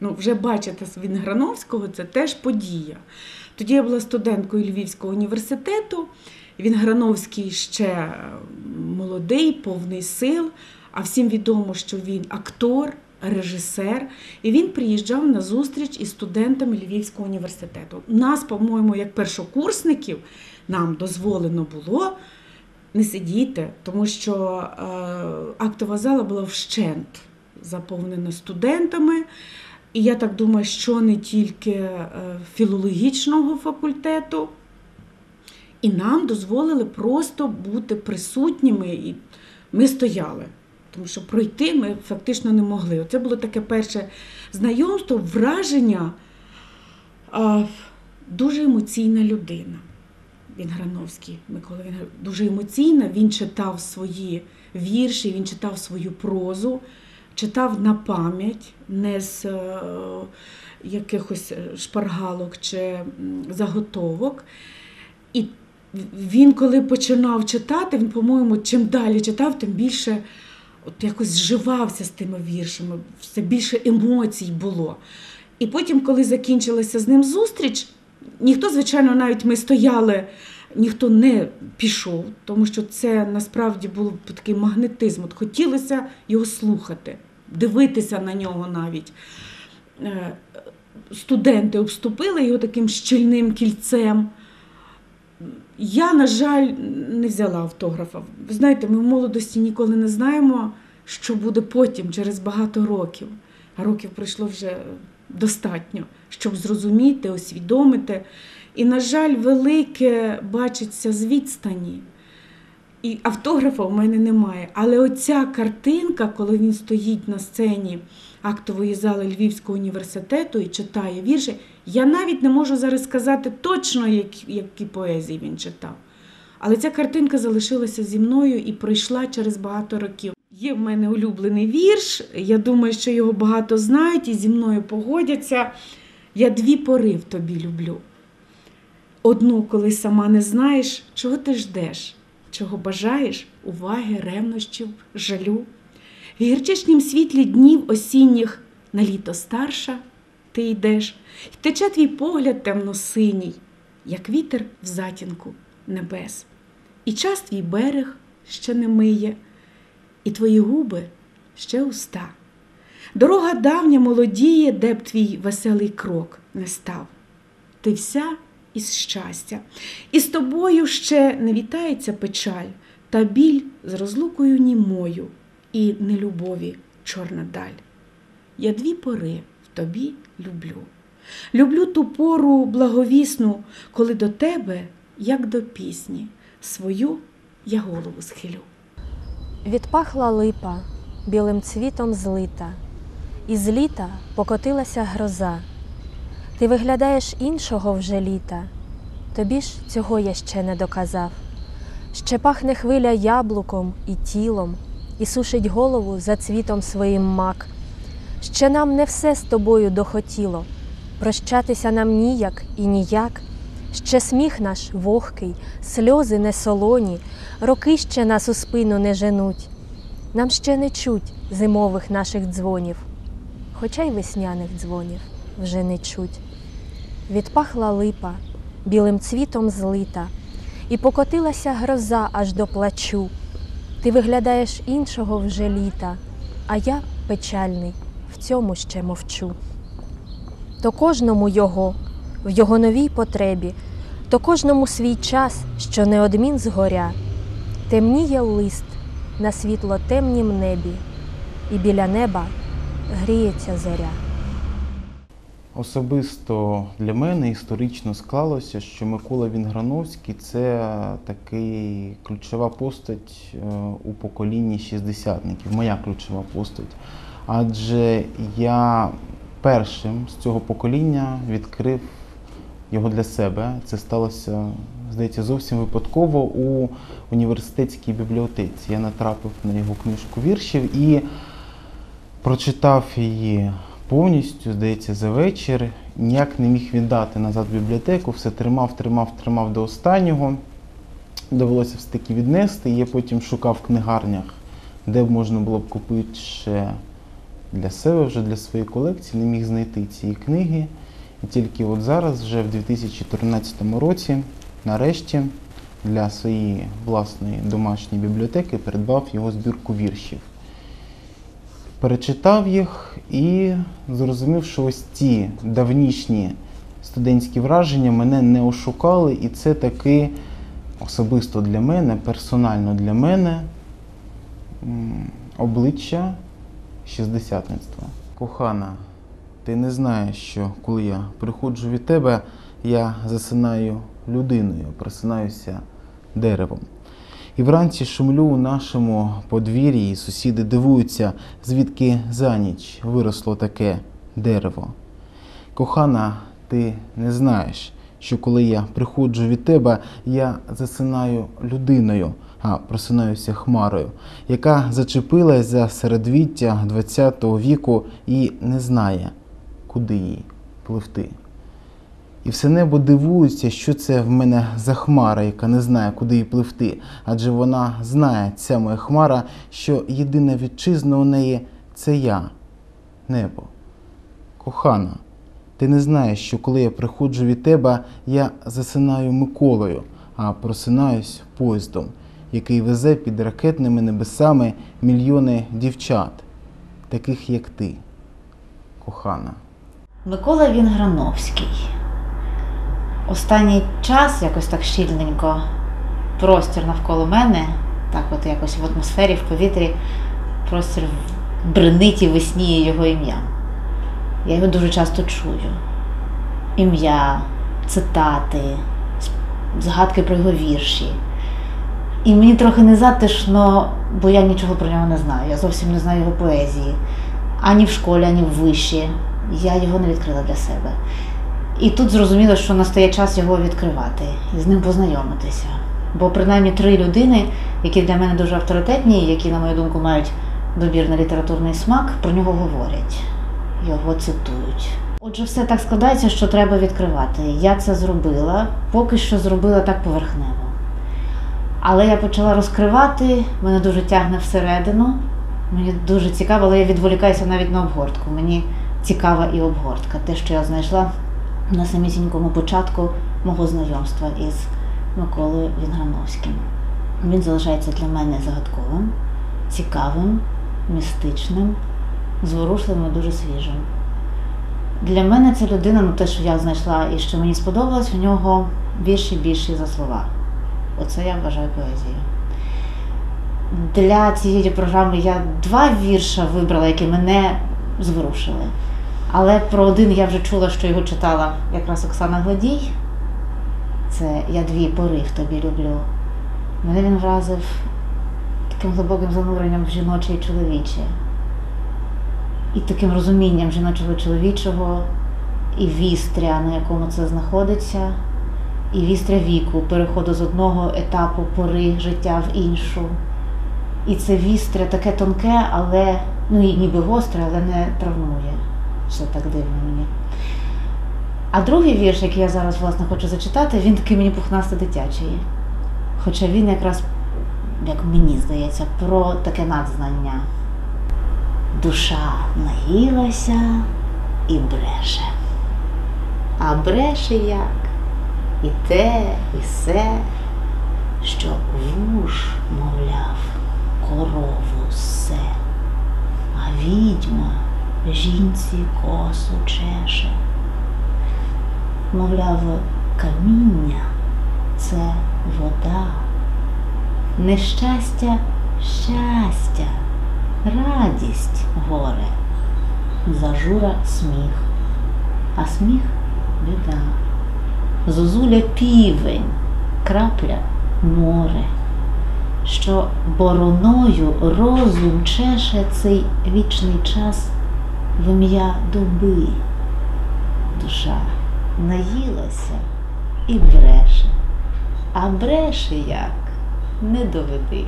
Ну, вже бачити він Грановського це теж подія. Тоді я була студенткою Львівського університету. Він Грановський ще молодий, повний сил. А всім відомо, що він актор, режисер, і він приїжджав на зустріч із студентами Львівського університету. Нас, по-моєму, як першокурсників, нам дозволено було не сидіти, тому що е, актова зала була вщент заповнена студентами. І я так думаю, що не тільки е, філологічного факультету, і нам дозволили просто бути присутніми, і ми стояли. Тому що пройти ми фактично не могли. Це було таке перше знайомство, враження. Дуже емоційна людина. Він Грановський, Микола він дуже емоційна. Він читав свої вірші, він читав свою прозу, читав на пам'ять, не з е, якихось шпаргалок чи заготовок. І він, коли починав читати, він, по-моєму, чим далі читав, тим більше от якось зживався з тими віршами, все більше емоцій було. І потім, коли закінчилася з ним зустріч, ніхто, звичайно, навіть ми стояли, ніхто не пішов, тому що це насправді був такий магнетизм. От Хотілося його слухати, дивитися на нього навіть. Е, студенти обступили його таким щільним кільцем. Я, на жаль, не взяла автографа. Ви знаєте, ми в молодості ніколи не знаємо, що буде потім, через багато років. А років пройшло вже достатньо, щоб зрозуміти, освідомити. І, на жаль, велике бачиться з відстані. І автографа у мене немає. Але оця картинка, коли він стоїть на сцені актової зали Львівського університету і читає вірші, я навіть не можу зараз сказати точно, які, поезії він читав. Але ця картинка залишилася зі мною і пройшла через багато років. Є в мене улюблений вірш, я думаю, що його багато знають і зі мною погодяться. Я дві пори в тобі люблю. Одну, коли сама не знаєш, чого ти ждеш, чого бажаєш, уваги, ревнощів, жалю. В гірчичнім світлі днів осінніх на літо старша ти йдеш, І тече твій погляд темно-синій, як вітер в затінку небес. І час твій берег ще не миє, і твої губи ще уста. Дорога давня молодіє, де б твій веселий крок не став. Ти вся із щастя, і з тобою ще не вітається печаль, та біль з розлукою німою і нелюбові чорна даль. Я дві пори в тобі люблю. Люблю ту пору благовісну, коли до тебе, як до пісні, свою я голову схилю. Відпахла липа, білим цвітом злита, і з літа покотилася гроза. Ти виглядаєш іншого вже літа, тобі ж цього я ще не доказав. Ще пахне хвиля яблуком і тілом, і сушить голову за цвітом своїм мак. Ще нам не все з тобою дохотіло, прощатися нам ніяк і ніяк. Ще сміх наш вогкий, сльози не солоні, роки ще нас у спину не женуть. Нам ще не чуть зимових наших дзвонів, хоча й весняних дзвонів вже не чуть. Відпахла липа, білим цвітом злита, і покотилася гроза аж до плачу. Ти виглядаєш іншого вже літа, а я печальний, в цьому ще мовчу. То кожному його, в його новій потребі, то кожному свій час, що неодмін згоря, темніє лист на світло темнім небі, і біля неба гріється зоря. Особисто для мене історично склалося, що Микола Вінграновський це такий ключова постать е, у поколінні шістдесятників, моя ключова постать. Адже я першим з цього покоління відкрив його для себе. Це сталося, здається, зовсім випадково у університетській бібліотеці. Я натрапив на його книжку віршів і прочитав її повністю, здається, за вечір. Ніяк не міг віддати назад в бібліотеку, все тримав, тримав, тримав до останнього. Довелося все таки віднести. Я потім шукав в книгарнях, де б можна було б купити ще для себе, вже для своєї колекції, не міг знайти цієї книги. І тільки от зараз, вже в 2014 році, нарешті, для своєї власної домашньої бібліотеки придбав його збірку віршів. Перечитав їх і зрозумів, що ось ці давнішні студентські враження мене не ошукали, і це таки особисто для мене, персонально для мене обличчя шістдесятництва. Кохана, ти не знаєш, що коли я приходжу від тебе, я засинаю людиною, просинаюся деревом. І вранці шумлю у нашому подвір'ї, і сусіди дивуються, звідки за ніч виросло таке дерево. Кохана, ти не знаєш, що коли я приходжу від тебе, я засинаю людиною, а просинаюся хмарою, яка зачепилась за середвіття ХХ віку і не знає, куди їй пливти. І все небо дивується, що це в мене за хмара, яка не знає, куди їй пливти. Адже вона знає, ця моя хмара, що єдина вітчизна у неї це я, небо. Кохана, ти не знаєш, що коли я приходжу від тебе, я засинаю Миколою, а просинаюсь поїздом, який везе під ракетними небесами мільйони дівчат, таких як ти, кохана. Микола Вінграновський. Останній час якось так щільненько простір навколо мене, так от якось в атмосфері, в повітрі, простір бренить і весніє його ім'я. Я його дуже часто чую. Ім'я, цитати, згадки про його вірші. І мені трохи не затишно, бо я нічого про нього не знаю. Я зовсім не знаю його поезії. Ані в школі, ані в виші. Я його не відкрила для себе. І тут зрозуміло, що настає час його відкривати і з ним познайомитися. Бо принаймні три людини, які для мене дуже авторитетні, які, на мою думку, мають добірний літературний смак, про нього говорять, його цитують. Отже, все так складається, що треба відкривати. Я це зробила, поки що зробила так поверхнево. Але я почала розкривати, мене дуже тягне всередину. Мені дуже цікаво, але я відволікаюся навіть на обгортку. Мені цікава і обгортка. Те, що я знайшла на самісінькому початку мого знайомства із Миколою Вінграновським. Він залишається для мене загадковим, цікавим, містичним, зворушливим і дуже свіжим. Для мене ця людина, ну те, що я знайшла і що мені сподобалось, в нього більші більші за слова. Оце я вважаю поезією. Для цієї програми я два вірша вибрала, які мене зворушили. Але про один я вже чула, що його читала якраз Оксана Гладій. Це Я дві пори в тобі люблю. Мене він вразив таким глибоким зануренням в жіноче і чоловіче. І таким розумінням жіночого і чоловічого, і вістря, на якому це знаходиться, і вістря віку, переходу з одного етапу пори життя в іншу. І це вістря таке тонке, але ну і ніби гостре, але не травмує. Все так дивно мені. А другий вірш, який я зараз власне хочу зачитати, він такий мені пухнасто дитячий. Хоча він якраз, як мені здається, про таке надзнання. Душа наїлася і бреше. А бреше як і те, і се, що вуж, мовляв, корову се, а відьма жінці косу чеше. Мовляв, каміння це вода, нещастя щастя, радість горе, зажура сміх, а сміх біда. Зозуля півень, крапля море, що бороною розум чеше цей вічний час в ім'я доби. Душа наїлася і бреше, а бреше як не доведи.